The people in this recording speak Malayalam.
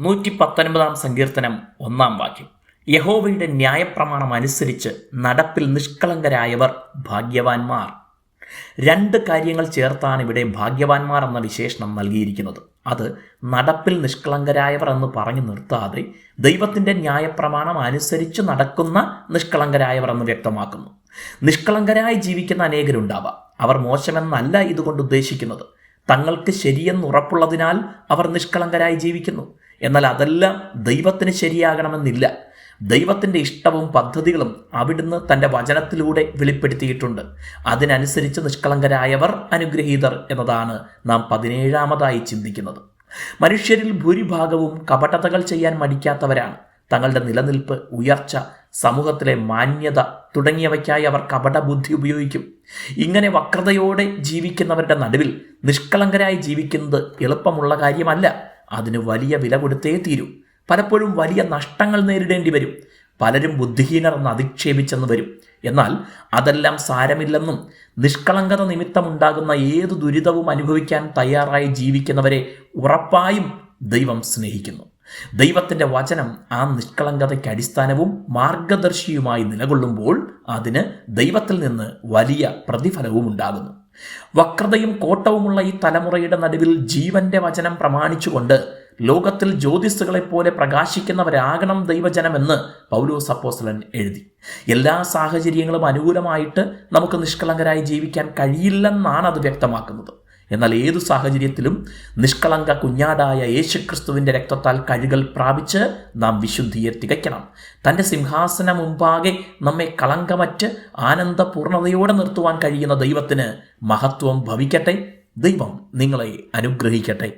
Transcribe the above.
നൂറ്റി പത്തൊൻപതാം സങ്കീർത്തനം ഒന്നാം വാക്യം. യഹോവയുടെ ന്യായപ്രമാണം അനുസരിച്ച് നടപ്പിൽ നിഷ്കളങ്കരായവർ ഭാഗ്യവാന്മാർ. രണ്ട് കാര്യങ്ങൾ ചേർത്താണ് ഇവിടെ ഭാഗ്യവാന്മാർ എന്ന വിശേഷണം നൽകിയിരിക്കുന്നത്. അത് നടപ്പിൽ നിഷ്കളങ്കരായവർ എന്ന് പറഞ്ഞു നിർത്താതെ ദൈവത്തിന്റെ ന്യായപ്രമാണം അനുസരിച്ച് നടക്കുന്ന നിഷ്കളങ്കരായവർ എന്ന് വ്യക്തമാക്കുന്നു. നിഷ്കളങ്കരായി ജീവിക്കുന്ന അനേകരുണ്ടാവാം. അവർ മോശമെന്നല്ല ഇതുകൊണ്ട് ഉദ്ദേശിക്കുന്നത്. തങ്ങൾക്ക് ശരിയെന്ന് ഉറപ്പുള്ളതിനാൽ അവർ നിഷ്കളങ്കരായി ജീവിക്കുന്നു. എന്നാൽ അതെല്ലാം ദൈവത്തിന് ശരിയാകണമെന്നില്ല. ദൈവത്തിന്റെ ഇഷ്ടവും പദ്ധതികളും അവിടുന്ന് തന്റെ വചനത്തിലൂടെ വെളിപ്പെടുത്തിയിട്ടുണ്ട്. അതിനനുസരിച്ച് നിഷ്കളങ്കരായവർ അനുഗ്രഹീതർ എന്നതാണ് നാം പതിനേഴാമതായി ചിന്തിക്കുന്നത്. മനുഷ്യരിൽ ഭൂരിഭാഗവും കപടതകൾ ചെയ്യാൻ മടിക്കാത്തവരാണ്. തങ്ങളുടെ നിലനിൽപ്പ് ഉയർച്ച സമൂഹത്തിലെ മാന്യത തുടങ്ങിയവയ്ക്കായി അവർ കപടബുദ്ധി ഉപയോഗിക്കും. ഇങ്ങനെ വക്രതയോടെ ജീവിക്കുന്നവരുടെ നടുവിൽ നിഷ്കളങ്കരായി ജീവിക്കുന്നത് എളുപ്പമുള്ള കാര്യമല്ല. അതിന് വലിയ വില കൊടുത്തേ തീരൂ. പലപ്പോഴും വലിയ നഷ്ടങ്ങൾ നേരിടേണ്ടി വരും. പലരും ബുദ്ധിഹീനർ എന്ന് അധിക്ഷേപിച്ചെന്ന് വരും. എന്നാൽ അതെല്ലാം സാരമില്ലെന്നും നിഷ്കളങ്കത നിമിത്തമുണ്ടാകുന്ന ഏതു ദുരിതവും അനുഭവിക്കാൻ തയ്യാറായി ജീവിക്കുന്നവരെ ഉറപ്പായും ദൈവം സ്നേഹിക്കുന്നു. ദൈവത്തിന്റെ വചനം ആ നിഷ്കളങ്കതയ്ക്ക് അടിസ്ഥാനവും മാർഗദർശിയുമായി നിലകൊള്ളുമ്പോൾ അതിന് ദൈവത്തിൽ നിന്ന് വലിയ പ്രതിഫലവും ഉണ്ടാകുന്നു. വക്രതയും കോട്ടവുമുള്ള ഈ തലമുറയുടെ നടുവിൽ ജീവന്റെ വചനം പ്രമാണിച്ചുകൊണ്ട് ലോകത്തിൽ ജ്യോതിസ്സുകളെപ്പോലെ പ്രകാശിക്കുന്നവരാകണം ദൈവജനമെന്ന് പൗലോസ് അപ്പോസ്ലൻ എഴുതി. എല്ലാ സാഹചര്യങ്ങളും അനുകൂലമായിട്ട് നമുക്ക് നിഷ്കളങ്കരായി ജീവിക്കാൻ കഴിയില്ലെന്നാണ് അത് വ്യക്തമാക്കുന്നത്. എന്നാൽ ഏതു സാഹചര്യത്തിലും നിഷ്കളങ്ക കുഞ്ഞാടായ യേശുക്രിസ്തുവിന്റെ രക്തത്താൽ കഴുകൽ പ്രാപിച്ച് നാം വിശുദ്ധിയെ തികയ്ക്കണം. തന്റെ സിംഹാസന മുമ്പാകെ നമ്മെ കളങ്കമറ്റ് ആനന്ദപൂർണതയോടെ നിർത്തുവാൻ കഴിയുന്ന ദൈവത്തിന് മഹത്വം ഭവിക്കട്ടെ. ദൈവം നിങ്ങളെ അനുഗ്രഹിക്കട്ടെ.